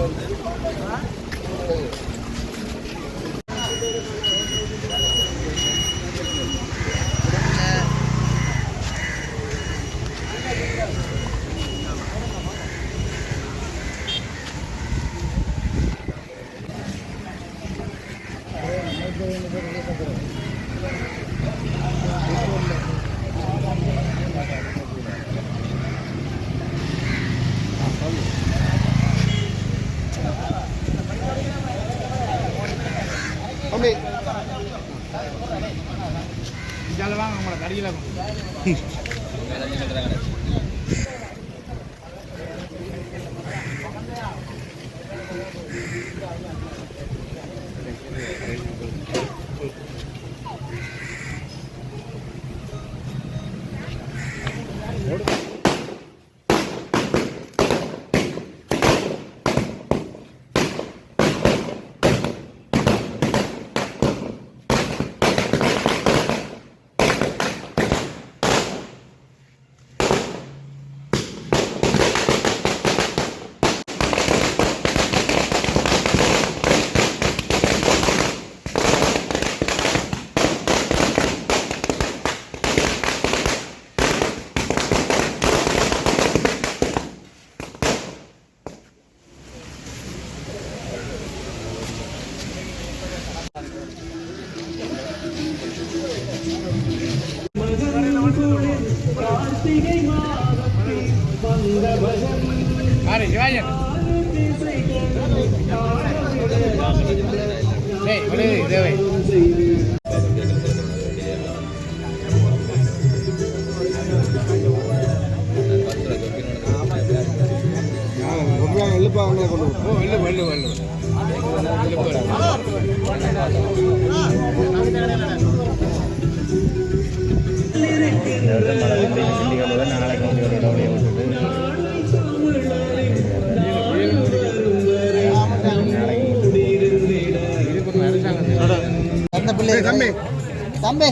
தம்பி Gracias. அந்த பிள்ளை தம்பி தம்பி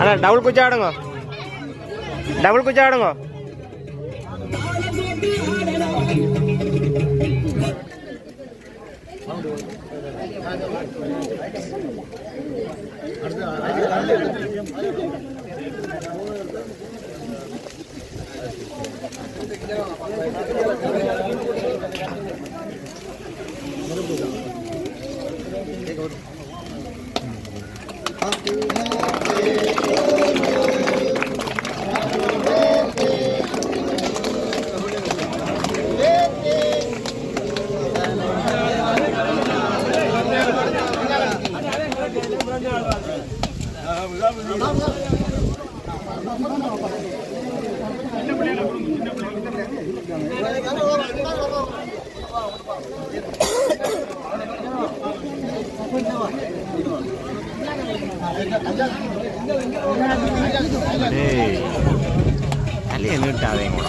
அண்ணா டபுள் குச்சி ஆடுங்க. டபுள் குச்சி ஆடுங்க. Okay. ಅಲ್ಲಿ ಎಲ್ಲಿಂಟಾವೆ ಕೂಡ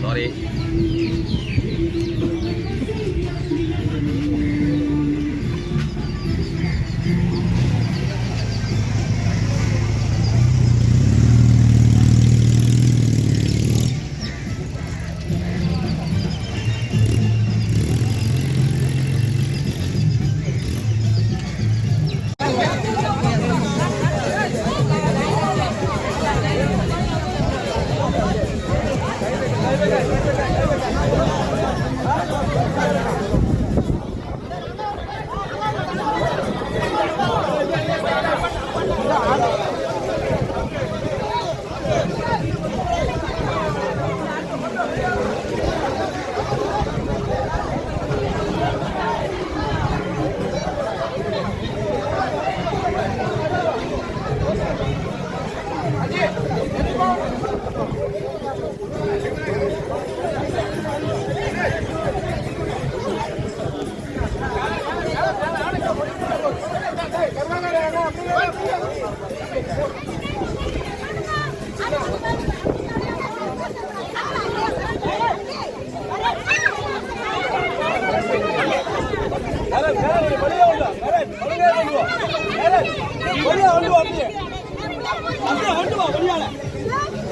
Sorry.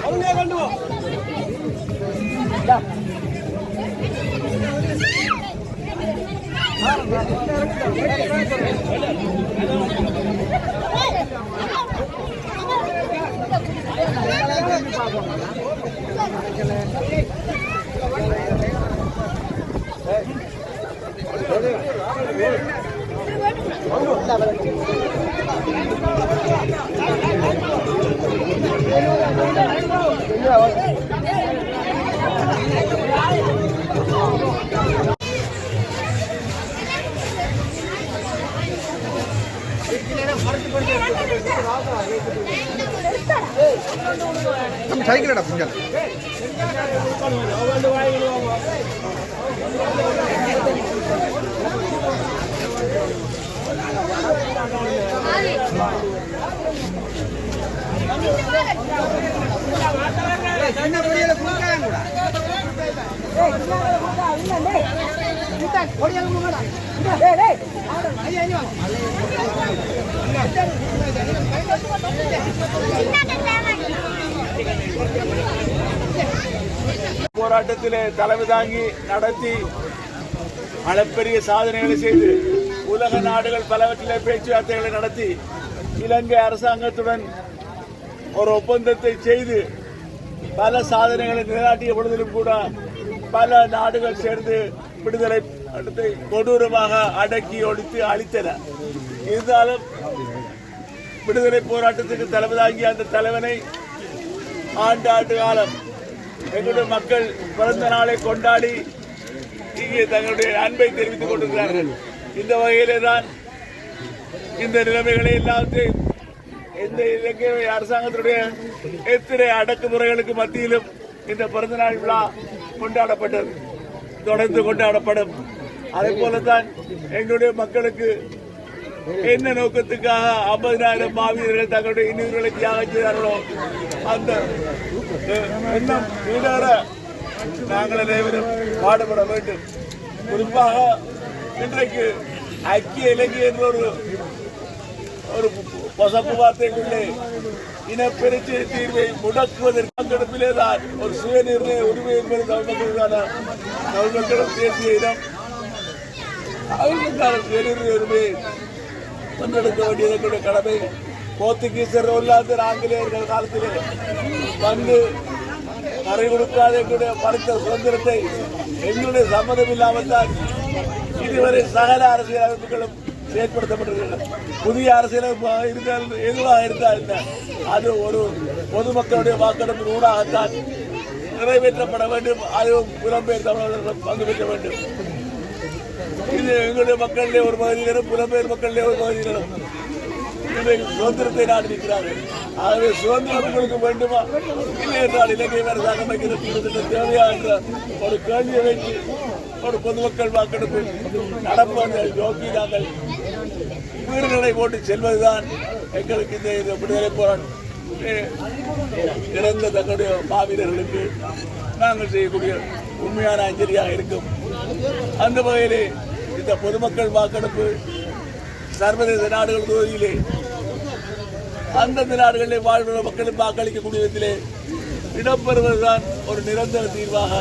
கூட போவோம் நம்ம சைக்கிளடா புஞ்சல் போராட்டத்திலே தலைமை தாங்கி நடத்தி அளப்பெரிய சாதனைகளை செய்து உலக நாடுகள் பலவற்றிலே பேச்சுவார்த்தைகளை நடத்தி இலங்கை அரசாங்கத்துடன் ஒரு ஒப்பந்தத்தை செய்து பல சாதனைகளை நிலைநாட்டிய பொழுதிலும் கூட பல நாடுகள் சேர்ந்து விடுதலை கொடூரமாக அடக்கி ஒழித்து அழித்தன. இருந்தாலும் விடுதலை போராட்டத்துக்கு தலைமை தாங்கிய அந்த தலைவனை ஆண்டு ஆண்டு காலம் எங்களுடைய மக்கள் பிறந்த நாளை கொண்டாடி இங்கே தங்களுடைய அன்பை தெரிவித்துக் கொண்டிருக்கிறார்கள். இந்த வகையிலே தான் இந்த நிலைமைகளை எல்லாத்தையும் இந்த இலங்கை அரசாங்கத்தினுடைய எத்தனை அடக்குமுறைகளுக்கு மத்தியிலும் இந்த பிறந்தநாள் விழா கொண்டாடப்பட்டது தொடர்ந்து கொண்டாடப்படும் அதே போலத்தான் எங்களுடைய மக்களுக்கு என்ன நோக்கத்துக்காக ஐம்பதினாயிரம் மாவீரர்கள் தங்களுடைய இன்னுயிர்களை தியாகம் செய்தார்களோ அந்த எண்ணம் ஈடேற நாங்கள் அனைவரும் பாடுபட வேண்டும் குறிப்பாக இன்றைக்கு ஐக்கிய இலங்கை என்ற ஒரு ஒரு பொசப்பு வார்த்தைக்குள்ளே இனப்பெருச்சி தீர்வை முடக்குவதற்கு பங்கெடுப்பிலே தான் ஒரு சுயநிர்ணய உரிமை என்பது தமிழ்மக்களுக்கான தமிழ்மக்களும் தேசிய இடம். அவர்களுக்கான சுயநிர்ணய உரிமையை முன்னெடுக்க வேண்டியதற்குடைய கடமை. போர்த்துகீசர் இல்லாத ஆங்கிலேயர்கள் காலத்திலே வந்து கரை கொடுக்காத எங்களுடைய பறித்த சுதந்திரத்தை எங்களுடைய சம்மதம் இல்லாமல் தான் இதுவரை சகல அரசியல் அமைப்புகளும் செயற்படுத்தப்பட்டிருக்கிறது புதிய அரசியலமைப்பு இருந்தால் எதுவாக இருந்தால் என்ன? அது ஒரு பொதுமக்களுடைய வாக்கெடுப்பின் ஊடாகத்தான் நிறைவேற்றப்பட வேண்டும். அதுவும் புலம்பெயர் தமிழர்கள் பங்கு பெற்ற வேண்டும். இது எங்களுடைய மக்களிலே ஒரு பகுதியினரும் புலம்பெயர் மக்களிலே ஒரு பகுதியினரும் இன்றைக்கு சுதந்திரத்தை நாடி நிற்கிறார்கள். ஆகவே சுதந்திரம் உங்களுக்கு வேண்டுமா? இல்லை என்றால் இலங்கை அரசாங்கம் அமைக்கிறது தேவையா என்ற ஒரு கேள்வியை வைத்து ஒரு பொதுமக்கள் வாக்கெடுப்பு நடப்பதை நோக்கி நாங்கள் வீடுகளை போட்டு செல்வதுதான் எங்களுக்கு இந்த இந்த விடுதலை போராட்டம். இறந்த தங்களுடைய மாவீரர்களுக்கு நாங்கள் செய்யக்கூடிய உண்மையான அஞ்சலியாக இருக்கும். அந்த வகையிலே இந்த பொதுமக்கள் வாக்கெடுப்பு சர்வதேச நாடுகள் தொகுதியிலே அந்தந்த நாடுகளிலே வாழ்கிற மக்களும் வாக்களிக்கக்கூடிய விதத்திலே இடம்பெறுவதுதான் ஒரு நிரந்தர தீர்வாக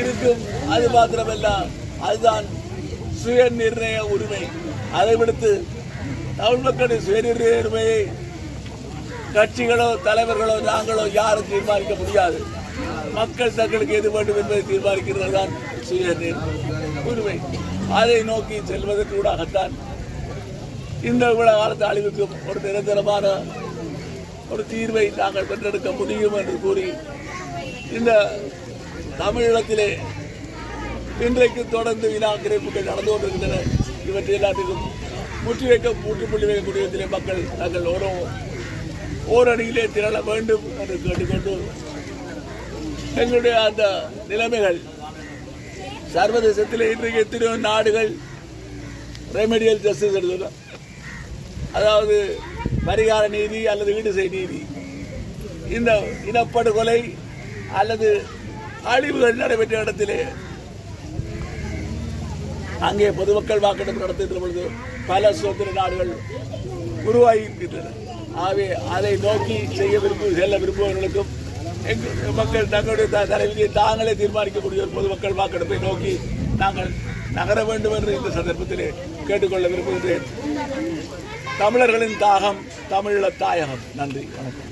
இருக்கும். அது மாத்திரமல்ல அதுதான் சுய நிர்ணய உரிமை. அதை விடுத்து தமிழ் மக்களின் சுய நிர்ணய உரிமையை கட்சிகளோ தலைவர்களோ நாங்களோ யாரும் தீர்மானிக்க முடியாது. மக்கள் தங்களுக்கு எது வேண்டும் என்பதை தீர்மானிக்கிறது தான் சுய உரிமை. அதை நோக்கி செல்வதற்கூடாகத்தான் இந்த இவ்வளவு காலத்து அழிவுக்கும் ஒரு நிரந்தரமான ஒரு தீர்வை நாங்கள் பெற்றெடுக்க முடியும் என்று கூறி இந்த தமிழகத்திலே இன்றைக்கு தொடர்ந்து வினாக்கிரைப்புகள் நடந்து கொண்டிருக்கின்றன. இவற்றை எல்லாத்துக்கும் முற்றி வைக்க முற்றுப்புள்ளி வைக்கக்கூடிய விதத்திலே மக்கள் நாங்கள் ஓரோ ஓரணியிலே திரள வேண்டும் என்று கேட்டுக்கொண்டு எங்களுடைய அந்த நிலைமைகள் சர்வதேசத்தில் இன்றைக்கு எத்தனையோ நாடுகள் ரெமெடியல் ஜஸ்டிஸ் எடுத்துள்ளோம் அதாவது பரிகார நீதி அல்லது ஈடுசை நீதி. இந்த இனப்படுகொலை அல்லது அழிவுகள் நடைபெற்ற இடத்திலே அங்கே பொதுமக்கள் வாக்கெடுப்பு நடத்துகின்ற பொழுது பல சுதந்திர நாடுகள் உருவாகின்றன ஆகவே அதை நோக்கி செய்ய விரும்பு செல்ல விரும்புபவர்களுக்கும் எங்கள் மக்கள் தங்களுடைய தலைவியை தாங்களே தீர்மானிக்கக்கூடிய ஒரு பொதுமக்கள் வாக்கெடுப்பை நோக்கி நாங்கள் நகர வேண்டும் என்று இந்த சந்தர்ப்பத்தில் கேட்டுக்கொள்ள விரும்புகிறேன் தமிழர்களின் தாகம் தமிழ தாயகம் நன்றி வணக்கம்.